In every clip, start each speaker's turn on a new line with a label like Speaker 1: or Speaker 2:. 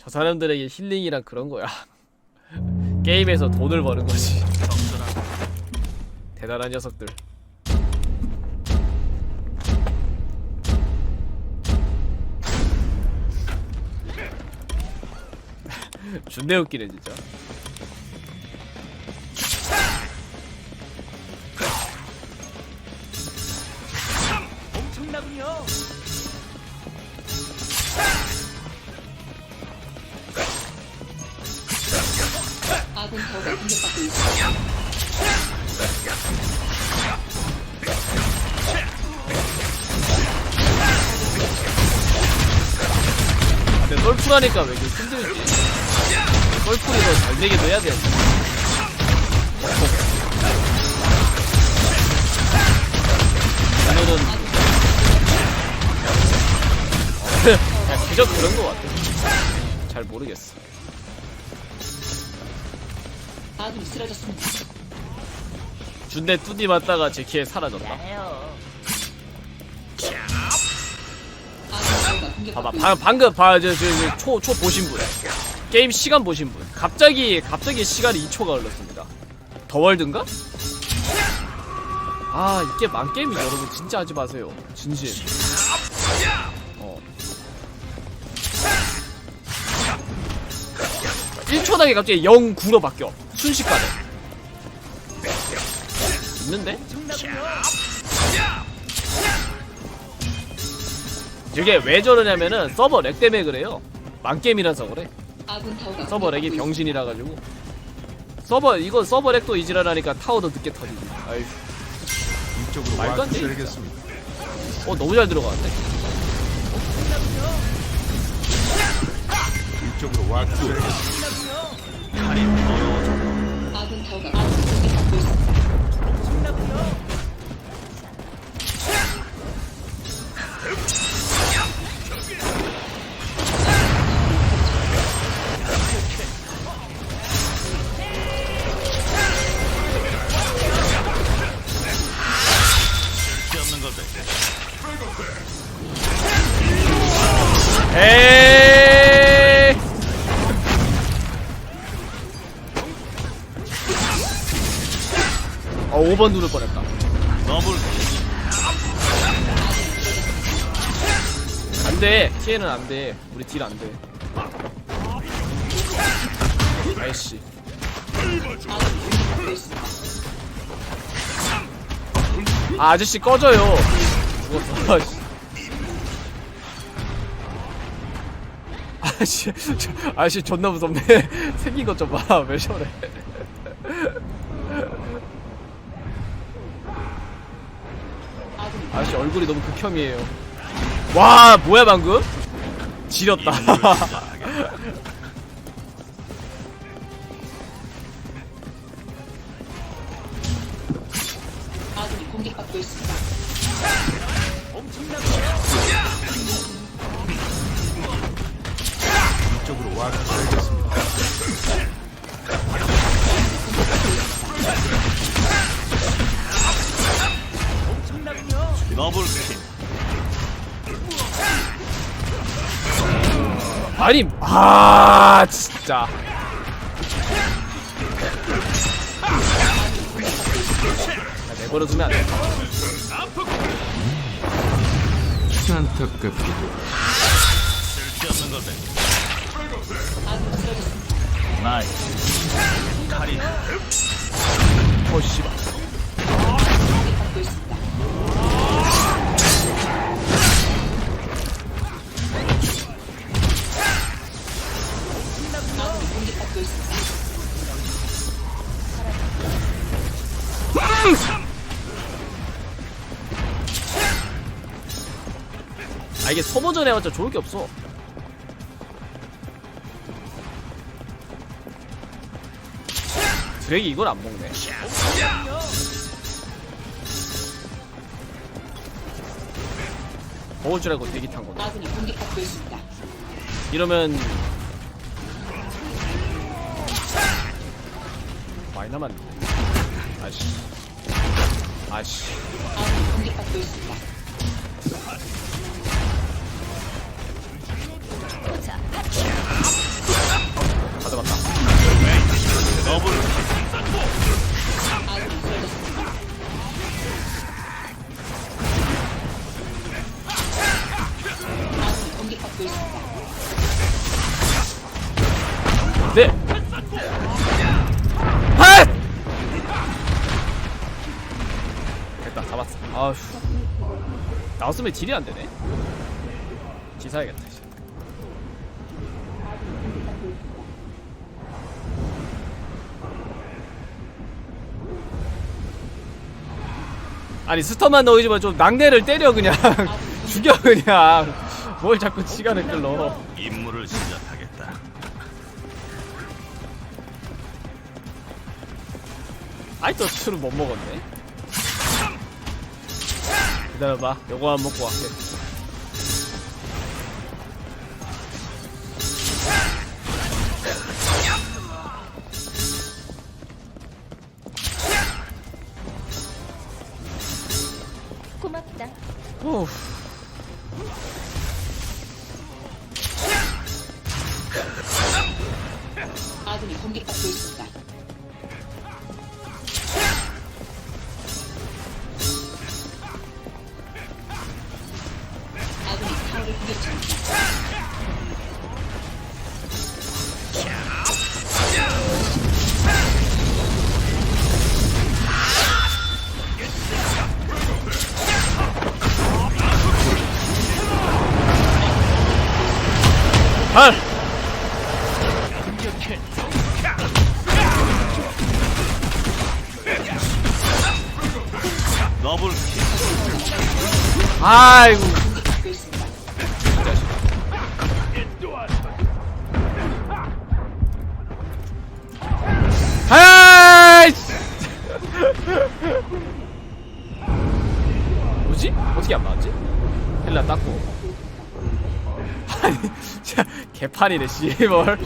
Speaker 1: 저 사람들에게 힐링이란 그런 거야. 게임에서 돈을 버는 거지. 대단한 녀석들. 준내 웃기네 진짜.
Speaker 2: 엄청나군요.
Speaker 1: 근데 썰풀하니까 왜 이렇게 힘들지? 썰풀이 더잘 되기도 해야 돼. 오늘은 그냥 기적 그런 거 같아. 잘 모르겠어.
Speaker 3: 아군이 쓰러졌습니다.
Speaker 1: 준대 뚜디 맞다가 제 키에 사라졌다.
Speaker 2: 해요.
Speaker 3: 아군 타워가
Speaker 1: 봐봐,
Speaker 3: 공격받고
Speaker 1: 방,
Speaker 3: 있습니다.
Speaker 1: 방금 봐, 저, 저, 저, 초, 초 보신 분. 게임 시간 보신 분. 갑자기, 갑자기 시간이 2초가 흘렀습니다. 더월드인가? 아, 이게 만게임이 여러분 진짜 하지 마세요. 진심. 어. 1초당에 갑자기 0, 9로 바뀌어. 순식간에. 있는데? 이게 왜 저러냐면은 서버 렉 때문에 그래요. 만게임이라서 그래. 서버 렉이 병신이라 가지고 서버 이거 서버 렉도 이지랄하니까 타워도 늦게 터지지. 아이,
Speaker 4: 이쪽으로
Speaker 1: 말도 안 돼. 어 너무 잘 들어가는데.
Speaker 4: 이쪽으로 와주셔야겠습니다.
Speaker 3: 있 습
Speaker 1: 돼. 우리 딜 안 돼. 아이씨.
Speaker 3: 아군이 공격받고 있습니다.
Speaker 1: 아 아저씨 꺼져요. 죽었어. 아씨. 아씨 저- 아저씨 존나 무섭네. 생긴 것 좀 봐 왜 저래.
Speaker 3: 아군이
Speaker 1: 아저씨 얼굴이 너무 극혐이에요. 와 뭐야 방금 지렸다.
Speaker 4: 이쪽으로 와
Speaker 1: 아니 아 진짜. 야, 내버려두면 안돼.
Speaker 4: 안타깝게도
Speaker 3: 쓰러졌습니다.
Speaker 1: 어씨 이게 소모전 해봤자 좋을 게 없어. 드랙이 이걸 안 먹네. 먹을 줄 알고 대기 탄 거네.
Speaker 3: 아군이 공격받고 있습니다.
Speaker 1: 이러면 많이 남았는데 아씨. 아씨.
Speaker 3: 아군이 공격받고 있습니다.
Speaker 1: 나왔으면 딜이 안 되네. 기사야겠다. 이제. 아니 스턴만 넣이지 마좀 낙내를 때려 그냥 죽여 그냥 뭘 자꾸 시간을 끌러
Speaker 5: 임무를 시작하겠다.
Speaker 1: 아이 또 술은 못 먹었네 기다려봐. 요거 안 먹고 갈게 뭐지? 어떻게 안 맞지? 헬라 닦고 아니 진짜 개판이네 씨발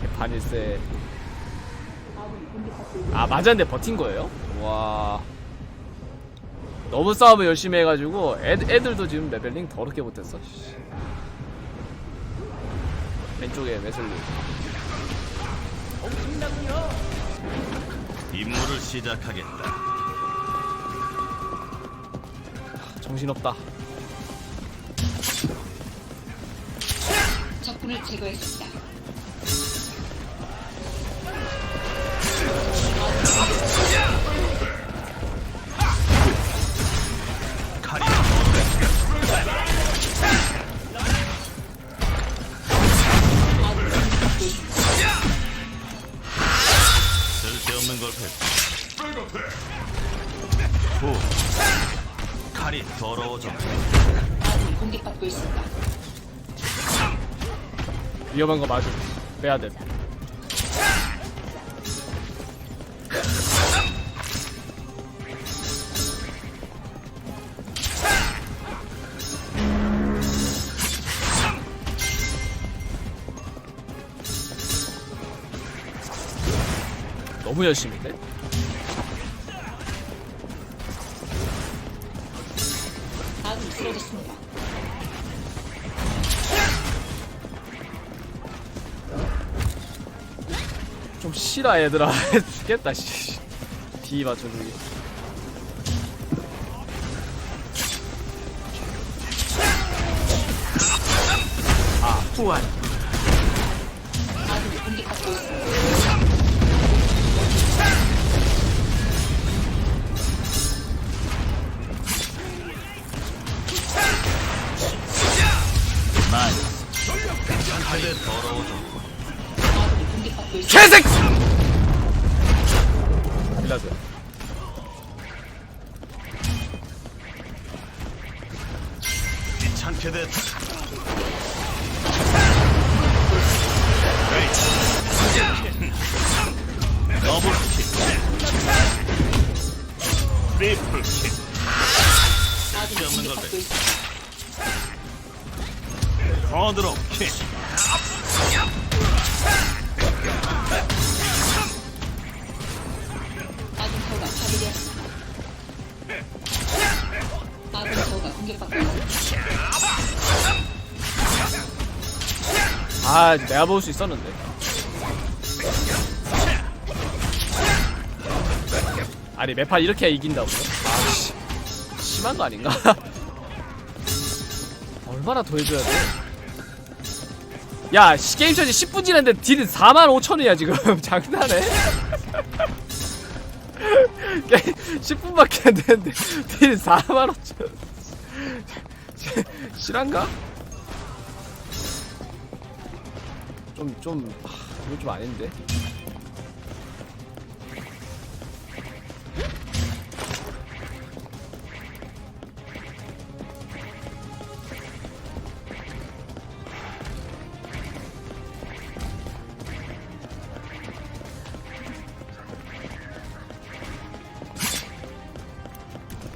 Speaker 1: 개판일세 아 맞았는데 버틴 거예요? 와 너무 싸움을 열심히 해가지고 애, 애들도 지금 레벨링 더럽게 못했어 씨. 왼쪽에
Speaker 2: 엄청나군요.
Speaker 5: 임무를 시작하겠다.
Speaker 1: 정신없다
Speaker 3: 적군을 제거했습니다.
Speaker 5: 더러워져.
Speaker 3: 아군이 공격받고 있습니다.
Speaker 1: 위험한 거 맞음 빼야 돼 너무 열심인데? 쉬라 얘들아. 죽겠다 씨. 비 맞춰주기. 아 후한
Speaker 3: 아
Speaker 1: 내가 볼 수 있었는데 아니 매판 이렇게 이긴다고요? 아씨 심한 거 아닌가? 얼마나 더 해줘야 돼? 야 시- 게임 전이 10분 지났는데 딜은 4만 5천이야 지금 장난해? 10분밖에 안 되는데 딜 4만 5천 실한가? 좀, 좀, 하, 이거 좀 아닌데?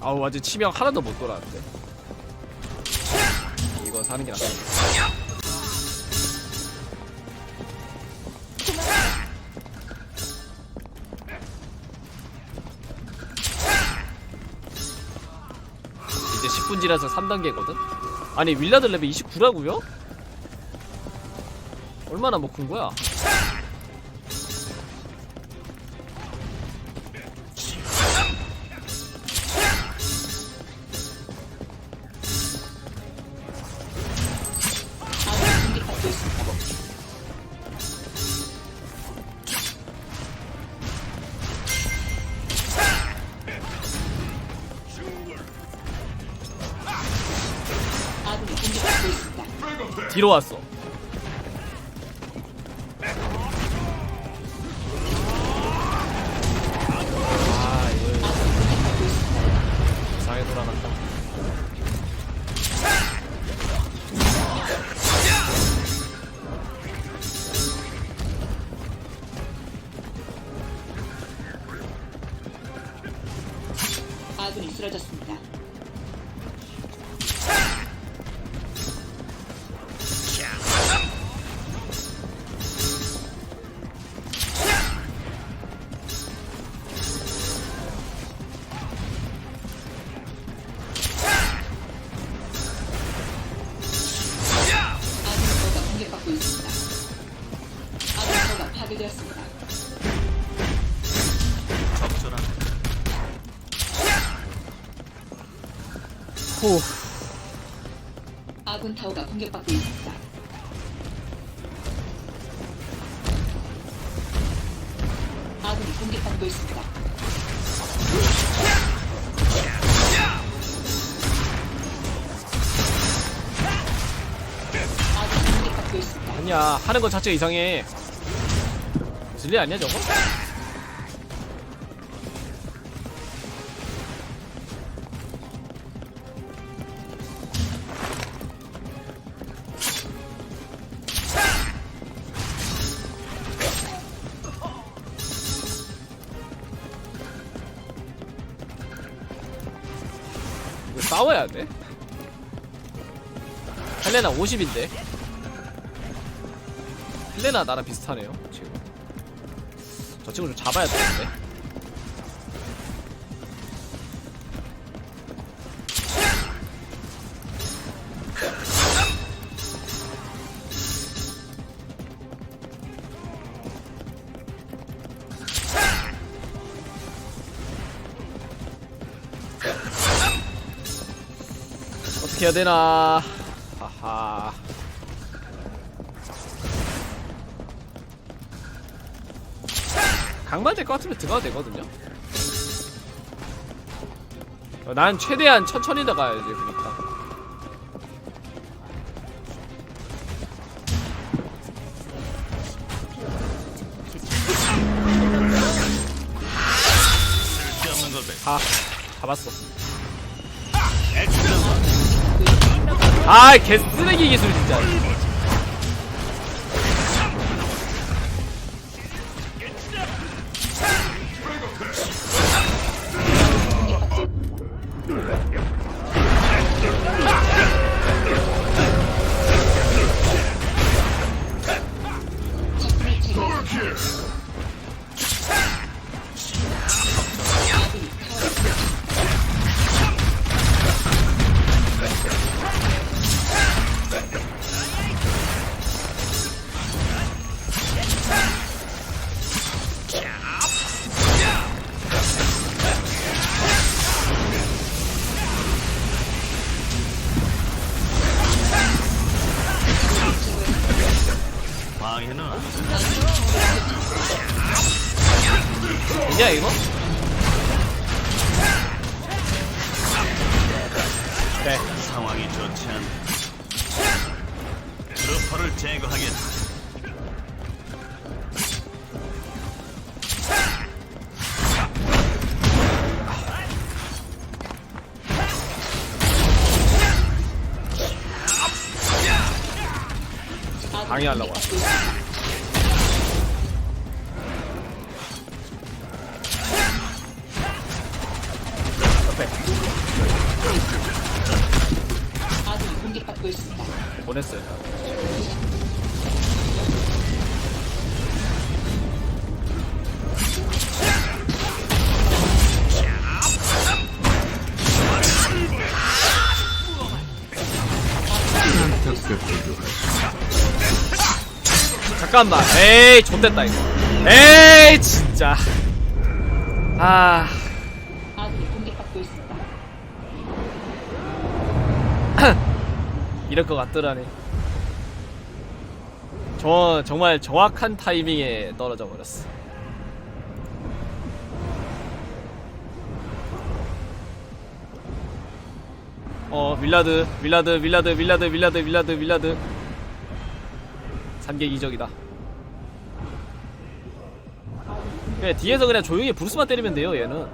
Speaker 1: 아우 완전 치명 하나도 못 돌았는데 이거 사는 게 낫다 이제 10분 지나서 3단계거든? 아니 윌라드 레벨 29라고요? 얼마나 먹은 거야? 뒤로 왔어 후
Speaker 3: 아군 타워가 공격받고 있습니다. 아군이 공격받고 있습니다. 아군이 공격받고 있습니다.
Speaker 1: 아니야 하는 거 자체가 이상해 진리 아니야 저거? 싸워야 돼? 헬레나 50인데? 헬레나 나랑 비슷하네요 지금. 저 친구 좀 잡아야 되는데 해야 되나 하하 강만 될것 같으면 들어가도 되거든요. 어, 난 최대한 천천히 나가야지 그러니까. 아, 잡았어. 아, 개 쓰레기 기술 진짜.
Speaker 5: 트루퍼를 제거하겠다.
Speaker 1: 방해하려고 왔어 잠깐만. 에이 좆됐다 이거. 에이 진짜. 아. 이럴 것 같더라니 저 정말 정확한 타이밍에 떨어져 버렸어 어 윌라드 윌라드 윌라드 윌라드 윌라드 윌라드 윌라드. 3개 이적이다. 그냥 뒤에서 그냥 조용히 브루스만 때리면 돼요 얘는.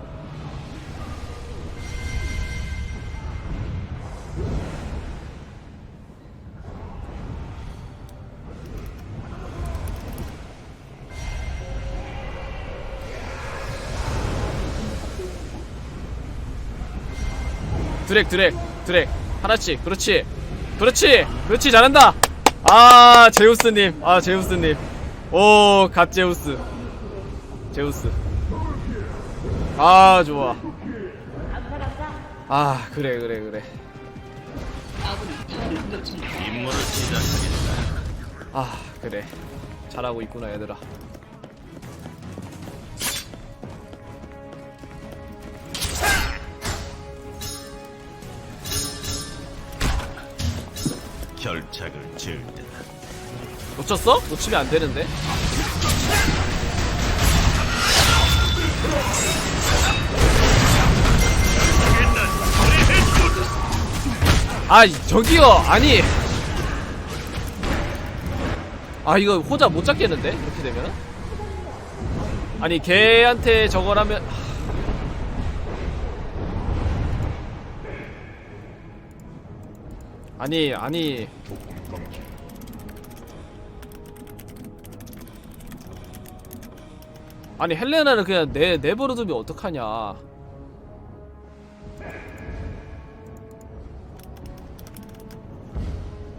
Speaker 1: 드랙 드랙 드랙 하나씩. 그렇지. 그렇지. 그렇지. 잘한다. 아 제우스님. 아 제우스님. 오 갓 제우스. 제우스. 아 좋아. 아 그래 그래 그래.
Speaker 5: 임무를 시작하겠다.
Speaker 1: 아 그래. 잘하고 있구나 얘들아
Speaker 5: 결착을 지을 때다.
Speaker 1: 놓쳤어? 놓치면 안 되는데? 아 저기요. 아니. 아 이거 호자 못 잡겠는데? 이렇게 되면 아니 걔한테 저거라면 아니 아니. 아니 헬레나는 그냥 내 내버려두면 어떡하냐.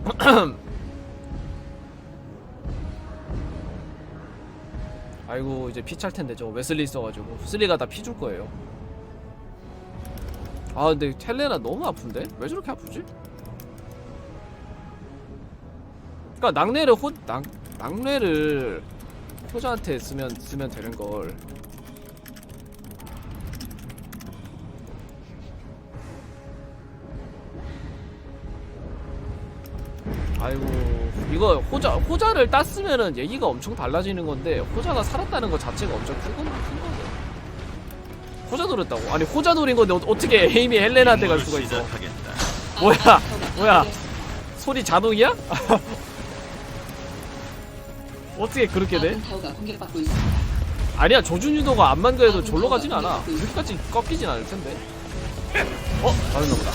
Speaker 1: 아이고 이제 피 찰 텐데 저거 웨슬리 있어가지고. 슬리가 다 피 줄 거예요. 아 근데 헬레나 너무 아픈데? 왜 저렇게 아프지? 그니까 낙뢰를 호 낙, 낙뢰를 효자한테 쓰면 쓰면 되는 걸. 아이고 이거 호자 호자를 땄으면은 얘기가 엄청 달라지는 건데 호자가 살았다는 것 자체가 엄청 큰 건, 큰 거죠. 호자 노렸다고? 아니 호자 노린 건데 어, 어떻게 에이미 헬레나한테 갈 수가 있어?
Speaker 5: 시작하겠다.
Speaker 1: 뭐야?
Speaker 3: 타워가
Speaker 1: 뭐야?
Speaker 3: 파괴되었습니다.
Speaker 1: 소리 자동이야? 어떻게 그렇게 돼?
Speaker 3: 아군 타워가 공격받고 있습니다.
Speaker 1: 아니야 조준 유도가 안만 그래도 졸로 가진 않아 그렇게까지 꺾이진 않을 텐데 어? 다른가 보다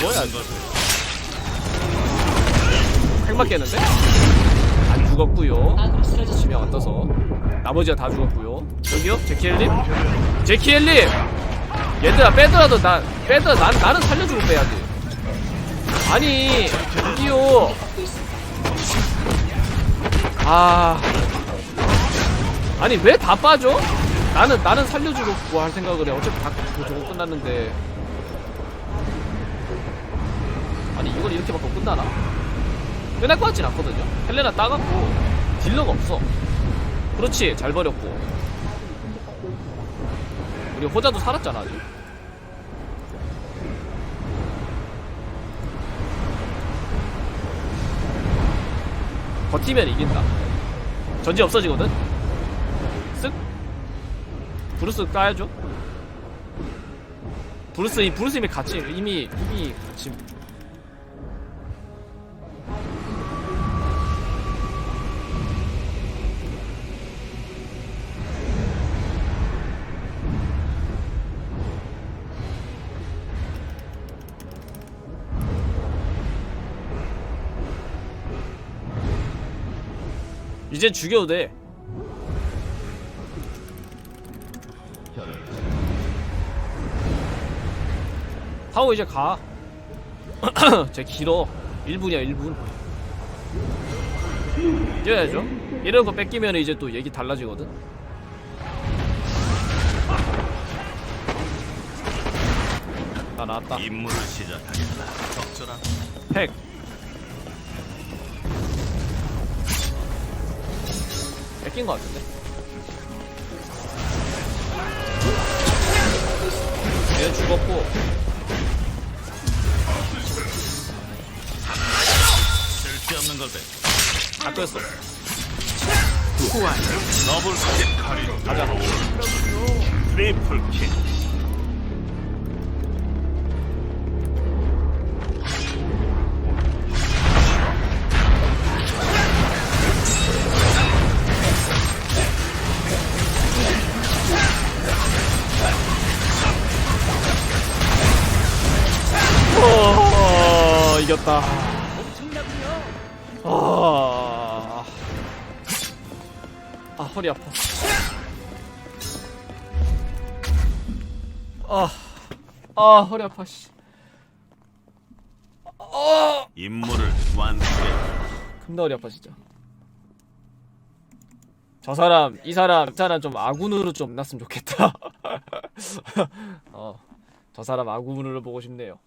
Speaker 1: 뭐야 핵 맞겠는데? 안 죽었구요. 지명 안 떠서 나머지가 다 죽었구요 저기요? 제키엘님? 제키엘님! 얘들아 빼더라도 나 빼더라 난, 나는 살려주고 빼야지 아니
Speaker 3: 있습니다.
Speaker 1: 아. 아니 왜 다 빠져? 나는 나는 살려주고 뭐할 생각을 해. 어차피 다 그- 저거 끝났는데. 아니 이걸 이렇게 받고 끝나나? 끝날 것 같진 않거든요. 헬레나 따갖고 딜러가 없어. 그렇지 잘 버렸고. 우리 호자도 살았잖아 아직 버티면 이긴다. 전지 없어지거든? 쓱? 브루스 까야죠? 브루스 이 브루스 이미 같이 이미 이미 같이 이제 죽여도 돼 하고 이제 가. 제 길어. 1분이야 1분. 뛰어야죠. 이런 거 뺏기면 이제 또 얘기 달라지거든. 나 나왔다.
Speaker 5: 임무를 시작하겠다. 적절한
Speaker 1: 팩. 뺏긴 거 같은데. 얘 죽었고.
Speaker 5: 쓸데없는 걸 배.
Speaker 1: 다 뺐어.
Speaker 5: 카리.
Speaker 1: 가자.
Speaker 5: 트리플 킬.
Speaker 2: 엄청나군요.
Speaker 1: 아, 아 허리 아파. 아, 아 허리 아파. 씨. 아,
Speaker 5: 임무를 완수해.
Speaker 1: 겁나 허리 아파 진짜. 저 사람, 이 사람, 이 사람 좀 아군으로 좀 났으면 좋겠다. 어, 저 사람 아군으로 보고 싶네요.